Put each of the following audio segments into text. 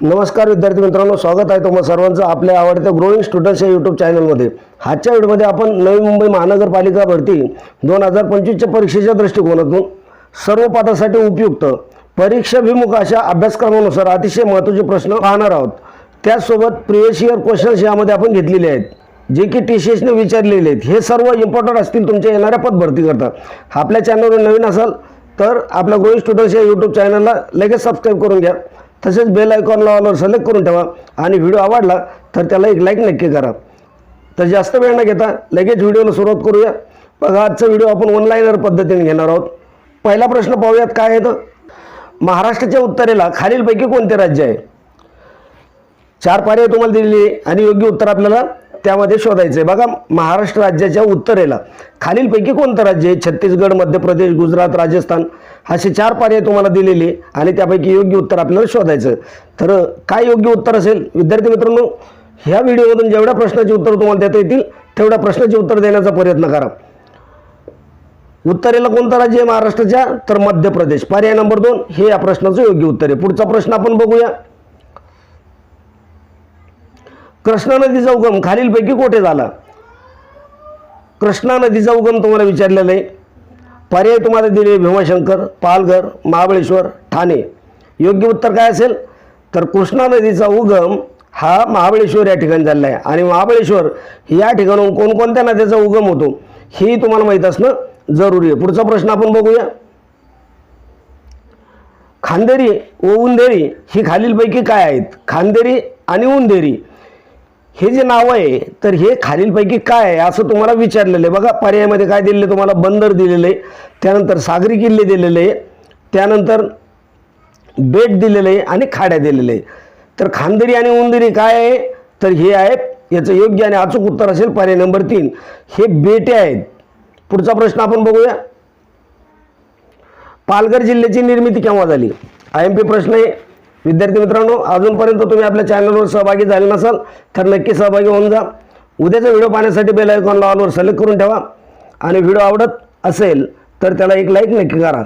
नमस्कार विद्यार्थी मित्रांनो स्वागत आहे तुम्हाला सर्वांचं आपल्या आवडत्या ग्रोईंग स्टुडंट्स या यूट्यूब चॅनलमध्ये आजच्या व्हिडिओमध्ये आपण नवी मुंबई महानगरपालिका भरती दोन हजार पंचवीसच्या परीक्षेच्या दृष्टिकोनातून सर्व पदासाठी उपयुक्त परीक्षाभिमुख अशा अभ्यासक्रमानुसार अतिशय महत्त्वाचे प्रश्न पाहणार आहोत. त्याचसोबत प्रिवियस इयर क्वेश्चन्स यामध्ये आपण घेतलेले आहेत जे की टी सी एसने विचारलेले आहेत. हे सर्व इम्पॉर्टंट असतील तुमच्या येणाऱ्या पद भरती करता. आपल्या चॅनलवर नवीन असाल तर आपल्या ग्रोईंग स्टुडंट्स या यूट्यूब चॅनलला लगेच सबस्क्राईब करून घ्या. तसेच बेल आयकॉन लावल्यावर सिलेक्ट करून ठेवा. आणि व्हिडिओ आवडला तर त्याला एक लाईक नक्की करा. तर जास्त वेळ न घेता लगेच व्हिडिओला सुरुवात करूया. बघा आजचा व्हिडिओ आपण ऑनलाईनर पद्धतीने घेणार आहोत. पहिला प्रश्न पाहूयात काय आहे तर महाराष्ट्राच्या उत्तरेला खालीलपैकी कोणते राज्य आहे? चार पर्याय तुम्हाला दिलेली आणि योग्य उत्तर आपल्याला त्यामध्ये शोधायचं आहे बघा महाराष्ट्र राज्याच्या उत्तरेला. खालीलपैकी कोणतं राज्य आहे? छत्तीसगड मध्य प्रदेश गुजरात राजस्थान. असे चार पर्याय तुम्हाला दिलेले आहे आणि त्यापैकी योग्य उत्तर आपल्याला शोधायचं तर काय योग्य उत्तर असेल? विद्यार्थी मित्रांनो ह्या व्हिडिओमधून जेवढ्या प्रश्नाची उत्तर तुम्हाला देता येतील तेवढ्या प्रश्नाचे उत्तर देण्याचा प्रयत्न करा. उत्तरेला कोणतं राज्य आहे महाराष्ट्राच्या? तर मध्य प्रदेश. पर्याय नंबर दोन हे या प्रश्नाचं योग्य उत्तर आहे. पुढचा प्रश्न आपण बघूया. कृष्णा नदीचा उगम खालीलपैकी कोठे झाला? कृष्णा नदीचा उगम तुम्हाला विचारलेला आहे. पर्याय तुम्हाला दिले भीमाशंकर पालघर महाबळेश्वर ठाणे. योग्य उत्तर काय असेल? तर कृष्णा नदीचा उगम हा महाबळेश्वर या ठिकाणी झालेला आहे. आणि महाबळेश्वर या ठिकाणून कोणकोणत्या नद्याचा उगम होतो हेही तुम्हाला माहीत असणं जरुरी आहे. पुढचा प्रश्न आपण बघूया. खांदेरी व उंदेरी ही खालीलपैकी काय आहेत? खांदेरी आणि उंदेरी. हे जे नाव आहे तर हे खालीलपैकी काय आहे असं तुम्हाला विचारलेलं आहे. बघा पर्यायामध्ये काय दिलेलं आहे तुम्हाला? बंदर दिलेलं आहे. त्यानंतर सागरी किल्ले दिलेले आहे. त्यानंतर बेट दिलेलं आहे आणि खाड्या दिलेलं आहे तर खांदेरी आणि उंदरी काय आहे? तर हे आहे याचं योग्य आणि अचूक उत्तर असेल पर्याय नंबर तीन. हे बेटे आहेत. पुढचा प्रश्न आपण बघूया. पालघर जिल्ह्याची निर्मिती केव्हा झाली? आय एम पी प्रश्न आहे. विद्यार्थी मित्रांनो अजूनपर्यंत तुम्ही आपल्या चॅनलवर सहभागी झाले नसाल तर नक्की सहभागी होऊन जा. उद्याचा व्हिडिओ पाहण्यासाठी बेल आयकॉनला ऑलवर सिलेक्ट करून ठेवा. आणि व्हिडिओ आवडत असेल तर त्याला एक लाईक नक्की करा.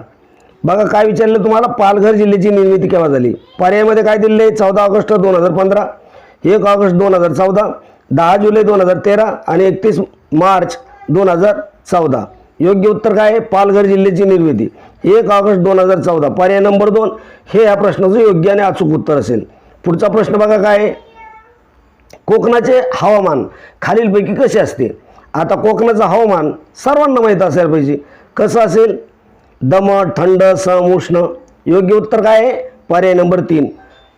बघा काय विचारलं तुम्हाला? पालघर जिल्ह्याची निर्मिती केव्हा झाली? पर्यायमध्ये काय दिले आहे? चौदा ऑगस्ट दोन हजार पंधरा एक ऑगस्ट दोन हजार चौदा दहा जुलै दोन हजार तेरा आणि एकतीस मार्च दोन हजार चौदा. योग्य उत्तर काय आहे? पालघर जिल्ह्याची निर्मिती. एक ऑगस्ट दोन हजार चौदा. पर्याय नंबर दोन हे या प्रश्नाचं योग्य आणि अचूक उत्तर असेल. पुढचा प्रश्न बघा काय आहे? कोकणाचे हवामान खालीलपैकी कसे असते? आता कोकणाचं हवामान सर्वांना माहीत असायला पाहिजे. कसं असेल? दमट थंड सम उष्ण. योग्य उत्तर काय आहे? पर्याय नंबर तीन.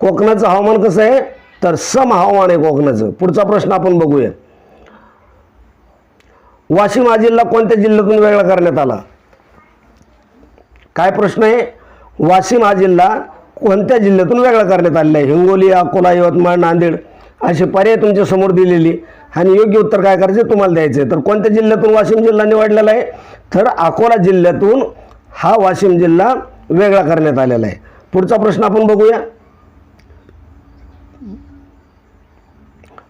कोकणाचं हवामान कसं आहे? तर सम हवामान आहे कोकणाचं. पुढचा प्रश्न आपण बघूया वाशिम हा जिल्हा कोणत्या जिल्ह्यातून वेगळा करण्यात आला? काय प्रश्न आहे? वाशिम हा जिल्हा कोणत्या जिल्ह्यातून वेगळा करण्यात आलेला आहे? हिंगोली अकोला यवतमाळ नांदेड असे पर्याय तुमच्यासमोर दिलेली आणि योग्य उत्तर काय करायचे तुम्हाला द्यायचं आहे. तर कोणत्या जिल्ह्यातून वाशिम जिल्हा निवडलेला आहे? तर अकोला जिल्ह्यातून हा वाशिम जिल्हा वेगळा करण्यात आलेला आहे. पुढचा प्रश्न आपण बघूया.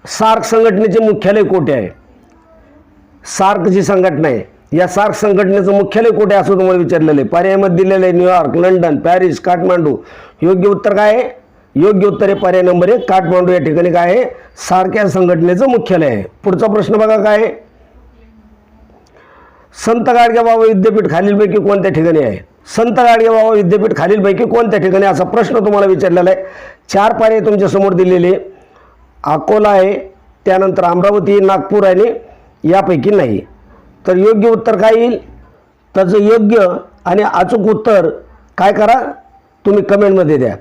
सार्क संघटनेचे मुख्यालय कोठे आहे? सार्क जी संघटना आहे. या सार्क संघटनेचं मुख्यालय कुठे असं तुम्हाला विचारलेलं आहे? पर्यायमध्ये दिलेलं आहे न्यूयॉर्क लंडन पॅरिस काठमांडू. योग्य उत्तर काय आहे? योग्य उत्तर आहे पर्याय नंबर एक काठमांडू या ठिकाणी काय आहे? सार्क या संघटनेचं मुख्यालय आहे. पुढचा प्रश्न बघा काय आहे? संत गाडगेबाबा विद्यापीठ खालीलपैकी कोणत्या ठिकाणी आहे? संत गाडगे बाबा विद्यापीठ खालीलपैकी कोणत्या ठिकाणी असा प्रश्न तुम्हाला विचारलेला आहे. चार पर्याय तुमच्यासमोर दिलेले अकोला आहे त्यानंतर अमरावती नागपूर आणि यापैकी नाही. तर योग्य उत्तर काय येईल? त्याचं योग्य आणि अचूक उत्तर काय करा? तुम्ही कमेंटमध्ये द्या.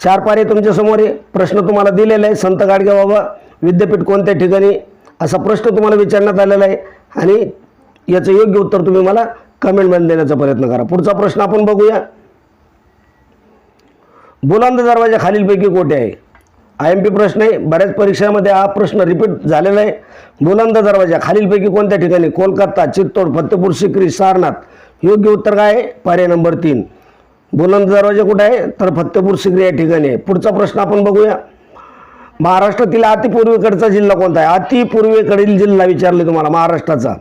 चार पारे तुमच्यासमोर आहे. प्रश्न तुम्हाला दिलेला आहे. संत गाडगे बाबा विद्यापीठ कोणत्या ठिकाणी? असा प्रश्न तुम्हाला विचारण्यात आलेला आहे. आणि याचं योग्य उत्तर तुम्ही मला कमेंटमध्ये देण्याचा प्रयत्न करा. पुढचा प्रश्न आपण बघूया. बुलंद दरवाजा खालीलपैकी कोठे आहे? आय एम पी प्रश्न आहे. बऱ्याच परीक्षामध्ये हा प्रश्न रिपीट झालेला आहे. बुलंद दरवाजा खालीलपैकी कोणत्या ठिकाणी? कोलकाता चित्तोड फतेपूर सिक्री सारनाथ. योग्य उत्तर काय आहे? पर्याय नंबर तीन. बुलंद दरवाजा कुठे आहे? तर फतेपूर सिक्री या ठिकाणी आहे. पुढचा प्रश्न आपण बघूया. महाराष्ट्रातील अतिपूर्वेकडचा जिल्हा कोणता आहे? अतिपूर्वेकडील जिल्हा विचारले तुम्हाला महाराष्ट्राचा.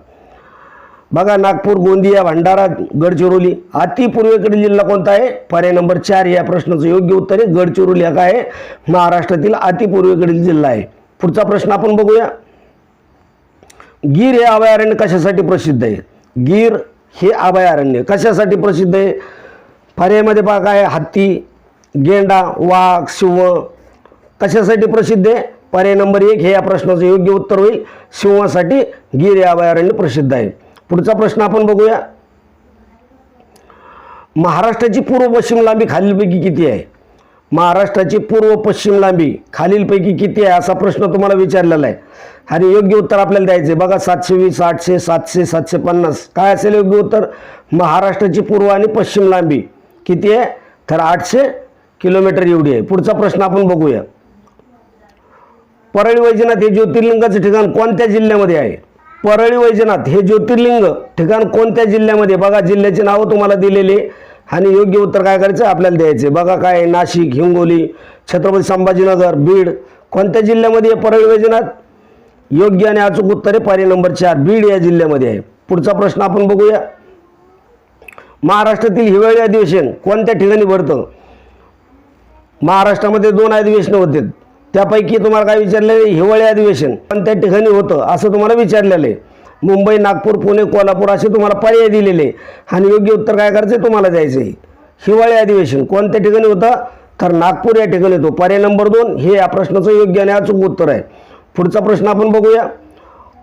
बघा नागपूर गोंदिया भंडारा गडचिरोली अतिपूर्वेकडील जिल्हा कोणता आहे? पर्याय नंबर चार या प्रश्नाचं योग्य उत्तर आहे. गडचिरोली हा काय आहे? महाराष्ट्रातील अतिपूर्वेकडील जिल्हा आहे. पुढचा प्रश्न आपण बघूया. गीर हे अभयारण्य कशासाठी प्रसिद्ध आहे? गीर हे अभयारण्य कशासाठी प्रसिद्ध आहे? पर्यायमध्ये पहा काय आहे? हत्ती गेंडा वाघ सिंह कशासाठी प्रसिद्ध आहे? पर्याय नंबर एक हे या प्रश्नाचं योग्य उत्तर होईल. सिंहासाठी गीर हे अभयारण्य प्रसिद्ध आहे. पुढचा प्रश्न आपण बघूया. महाराष्ट्राची पूर्व पश्चिम लांबी खालीलपैकी किती आहे? महाराष्ट्राची पूर्व पश्चिम लांबी खालीलपैकी किती आहे असा प्रश्न तुम्हाला विचारलेला आहे. आणि योग्य उत्तर आपल्याला द्यायचं आहे. बघा सातशे वीस आठशे सातशे सातशे पन्नास. काय असेल योग्य उत्तर? महाराष्ट्राची पूर्व आणि पश्चिम लांबी किती आहे? तर आठशे किलोमीटर एवढी आहे. पुढचा प्रश्न आपण बघूया. परळी वैजनाथ हे ज्योतिर्लिंगाचं ठिकाण कोणत्या जिल्ह्यामध्ये आहे? परळी वैजनाथ हे ज्योतिर्लिंग ठिकाण कोणत्या जिल्ह्यामध्ये? बघा जिल्ह्याचे नावं तुम्हाला दिलेले आणि योग्य उत्तर काय करायचं? आपल्याला द्यायचे बघा काय आहे, नाशिक हिंगोली छत्रपती संभाजीनगर बीड. कोणत्या जिल्ह्यामध्ये आहे परळी वैजनाथ? योग्य आणि अचूक उत्तर आहे पर्याय नंबर चार बीड या जिल्ह्यामध्ये आहे. पुढचा प्रश्न आपण बघूया. महाराष्ट्रातील हिवाळी अधिवेशन कोणत्या ठिकाणी भरतं? महाराष्ट्रामध्ये दोन अधिवेशन होते. त्यापैकी तुम्हाला काय विचारलेलं आहे? हिवाळी अधिवेशन. पण त्या ठिकाणी होतं असं तुम्हाला विचारलेलं आहे. मुंबई नागपूर पुणे कोल्हापूर असे तुम्हाला पर्याय दिलेले आणि योग्य उत्तर काय करायचं आहे तुम्हाला द्यायचं आहे. हिवाळी अधिवेशन. कोणत्या ठिकाणी होतं? तर नागपूर या ठिकाणी होतो. पर्याय नंबर दोन हे या प्रश्नाचं योग्य आणि अचूक उत्तर आहे. पुढचा प्रश्न आपण बघूया.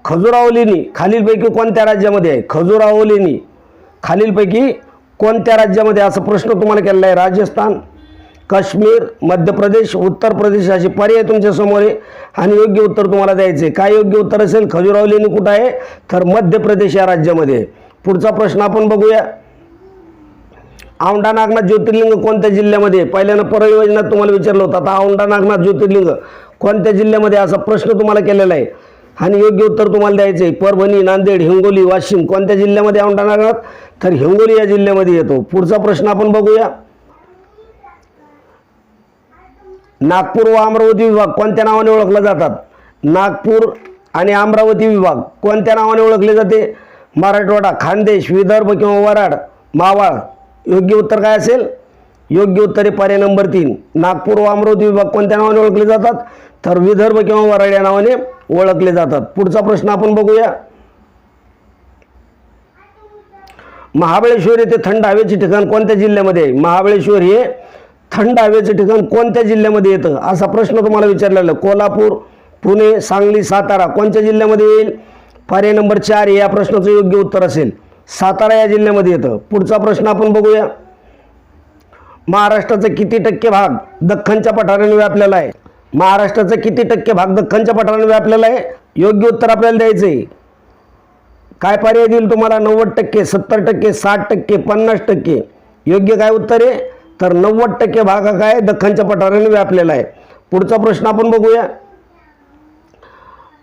खजुराहो खालीलपैकी कोणत्या राज्यामध्ये आहे? खजुराहो लेणी खालीलपैकी कोणत्या राज्यामध्ये असा प्रश्न तुम्हाला केलेला आहे. राजस्थान काश्मीर मध्य प्रदेश उत्तर प्रदेश असे पर्याय तुमच्यासमोर आहे आणि योग्य उत्तर तुम्हाला द्यायचे आहे. काय योग्य उत्तर असेल? खजुराव लेणी कुठं आहे? तर मध्य प्रदेश या राज्यामध्ये पुढचा प्रश्न आपण बघूया. औंढा नागनाथ ज्योतिर्लिंग कोणत्या जिल्ह्यामध्ये पहिल्यानं परयोजनात तुम्हाला विचारलं होतं. आता औंढा नागनाथ ज्योतिर्लिंग कोणत्या जिल्ह्यामध्ये असा प्रश्न तुम्हाला केलेला आहे. आणि योग्य उत्तर तुम्हाला द्यायचं आहे. परभणी नांदेड हिंगोली वाशिम कोणत्या जिल्ह्यामध्ये औंढा नागनाथ? तर हिंगोली या जिल्ह्यामध्ये येतो. पुढचा प्रश्न आपण बघूया. नागपूर व अमरावती विभाग कोणत्या नावाने ओळखला जातात? नागपूर आणि अमरावती विभाग कोणत्या नावाने ओळखले जाते? मराठवाडा खानदेश विदर्भ किंवा वराड मावाळ. योग्य उत्तर काय असेल? योग्य उत्तर आहे पर्याय नंबर तीन. नागपूर व अमरावती विभाग कोणत्या नावाने ओळखले जातात? तर विदर्भ किंवा वराड या नावाने ओळखले जातात. पुढचा प्रश्न आपण बघूया. महाबळेश्वर येथे थंड हवेचे ठिकाण कोणत्या जिल्ह्यामध्ये आहे? महाबळेश्वर हे थंड हवेचं ठिकाण कोणत्या जिल्ह्यामध्ये येतं? असा प्रश्न तुम्हाला विचारलेला कोल्हापूर पुणे सांगली सातारा कोणत्या जिल्ह्यामध्ये येईल? पर्याय नंबर चार या प्रश्नाचं योग्य उत्तर असेल. सातारा या जिल्ह्यामध्ये येतं. पुढचा प्रश्न आपण बघूया. महाराष्ट्राचा किती टक्के भाग दख्खनच्या पठाराने व्यापलेला आहे? महाराष्ट्राचा किती टक्के भाग दख्खनच्या पठाराने व्यापलेला आहे? योग्य उत्तर आपल्याला द्यायचं आहे. काय पर्याय देईल तुम्हाला? नव्वद टक्के सत्तर टक्के साठ टक्के पन्नास टक्के. योग्य काय उत्तर आहे? तर नव्वद टक्के भाग हा काय? दख्खनच्या पठाराने व्यापलेला आहे. पुढचा प्रश्न आपण बघूया.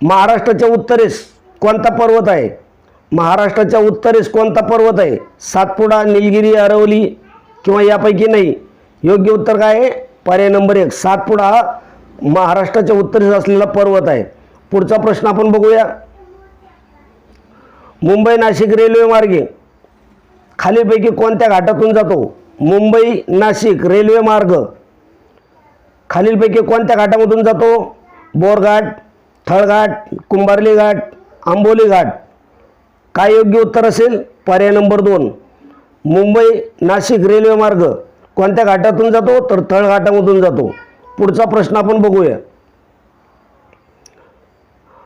महाराष्ट्राच्या उत्तरेस कोणता पर्वत आहे? महाराष्ट्राच्या उत्तरेस कोणता पर्वत आहे? सातपुडा निलगिरी अरवली किंवा यापैकी नाही. योग्य उत्तर काय आहे? पर्याय नंबर एक सातपुडा हा महाराष्ट्राच्या उत्तरेस असलेला पर्वत आहे. पुढचा प्रश्न आपण बघूया. मुंबई नाशिक रेल्वे मार्गे खालीपैकी कोणत्या घाटातून जातो? मुंबई नाशिक रेल्वे मार्ग. खालीलपैकी कोणत्या घाटामधून जातो? बोरघाट थळघाट कुंभारली घाट आंबोली घाट. काय योग्य उत्तर असेल? पर्याय नंबर दोन. मुंबई नाशिक रेल्वे मार्ग. कोणत्या घाटातून जातो? तर तळघाटामधून जातो. पुढचा प्रश्न आपण बघूया.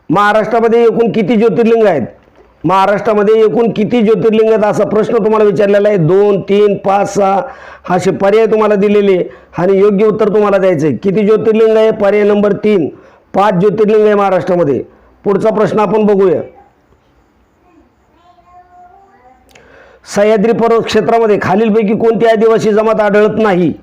महाराष्ट्रामध्ये एकूण किती ज्योतिर्लिंग आहेत? महाराष्ट्रामध्ये एकूण किती ज्योतिर्लिंग आहेत असा प्रश्न तुम्हाला विचारलेला आहे. दोन तीन पाच सहा असे पर्याय तुम्हाला दिलेले आहे. आणि योग्य उत्तर तुम्हाला द्यायचं आहे. किती ज्योतिर्लिंग आहे? पर्याय नंबर तीन. पाच ज्योतिर्लिंग आहे महाराष्ट्रामध्ये. पुढचा प्रश्न आपण बघूया. सह्याद्री पर्वत क्षेत्रामध्ये खालीलपैकी कोणती आदिवासी जमात आढळत नाही?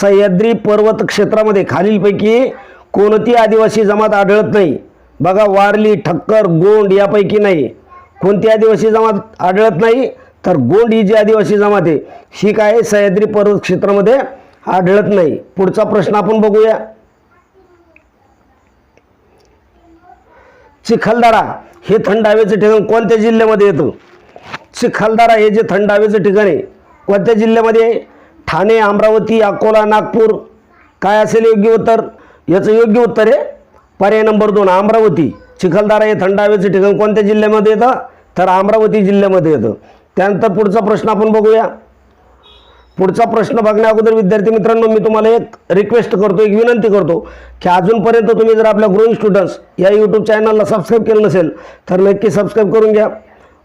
सह्याद्री पर्वत क्षेत्रामध्ये खालीलपैकी कोणती आदिवासी जमात आढळत नाही? बघा वारली ठक्कर गोंड यापैकी नाही. कोणती आदिवासी जमात आढळत नाही तर गोंड ही जी आदिवासी जमात आहे ही काय आहे? सह्याद्री पर्वत क्षेत्रामध्ये आढळत नाही. पुढचा प्रश्न आपण बघूया. चिखलदरा हे थंड हवेचं ठिकाण कोणत्या जिल्ह्यामध्ये येतं? चिखलदरा हे जे थंड हवेचं ठिकाण आहे कोणत्या जिल्ह्यामध्ये ठाणे अमरावती अकोला नागपूर. काय असेल योग्य उत्तर? याचं योग्य उत्तर आहे पर्याय नंबर दोन अमरावती. चिखलदरा हे थंड हवेचं ठिकाण कोणत्या जिल्ह्यामध्ये येतं? तर अमरावती जिल्ह्यामध्ये येतं. त्यानंतर पुढचा प्रश्न आपण बघूया. पुढचा प्रश्न बघण्या अगोदर विद्यार्थी मित्रांनो मी तुम्हाला एक रिक्वेस्ट करतो एक विनंती करतो की अजूनपर्यंत तुम्ही जर आपल्या ग्रोईंग स्टुडंट्स या यूट्यूब चॅनलला सबस्क्राईब केलं नसेल तर नक्की सबस्क्राईब करून घ्या.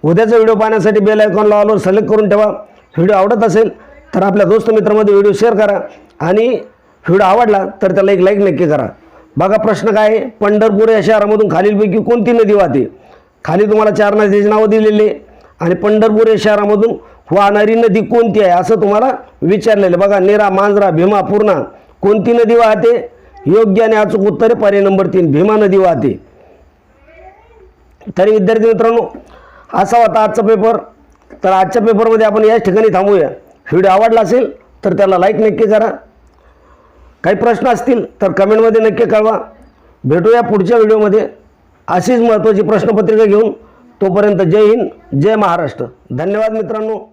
उद्याचा व्हिडिओ पाहण्यासाठी बेल आयकॉनला ऑलवर सिलेक्ट करून ठेवा. व्हिडिओ आवडत असेल तर आपल्या दोस्त मित्रामध्ये व्हिडिओ शेअर करा. आणि व्हिडिओ आवडला तर त्याला एक लाईक नक्की करा. बघा प्रश्न काय आहे? पंढरपूर या शहरामधून खालीलपैकी कोणती नदी वाहते? खाली तुम्हाला चार नदीची नावं दिलेली आणि पंढरपूर या शहरामधून वाहणारी नदी कोणती आहे असं तुम्हाला विचारलेलं बघा नेरा मांजरा भीमा पूर्णा कोणती नदी वाहते? योग्य आणि अचूक उत्तर आहे. पर्याय नंबर तीन भीमा नदी वाहते. तरी विद्यार्थी मित्रांनो असा होता आजचा पेपर. तर आजच्या पेपरमध्ये आपण याच ठिकाणी थांबूया. व्हिडिओ आवडला असेल तर त्याला लाईक नक्की करा. काही प्रश्न असतील तर कमेंटमध्ये नक्की कळवा. भेटूया पुढच्या व्हिडिओमध्ये. अशीच महत्त्वाची प्रश्नपत्रिका घेऊन तोपर्यंत जय हिंद जय महाराष्ट्र. धन्यवाद मित्रांनो.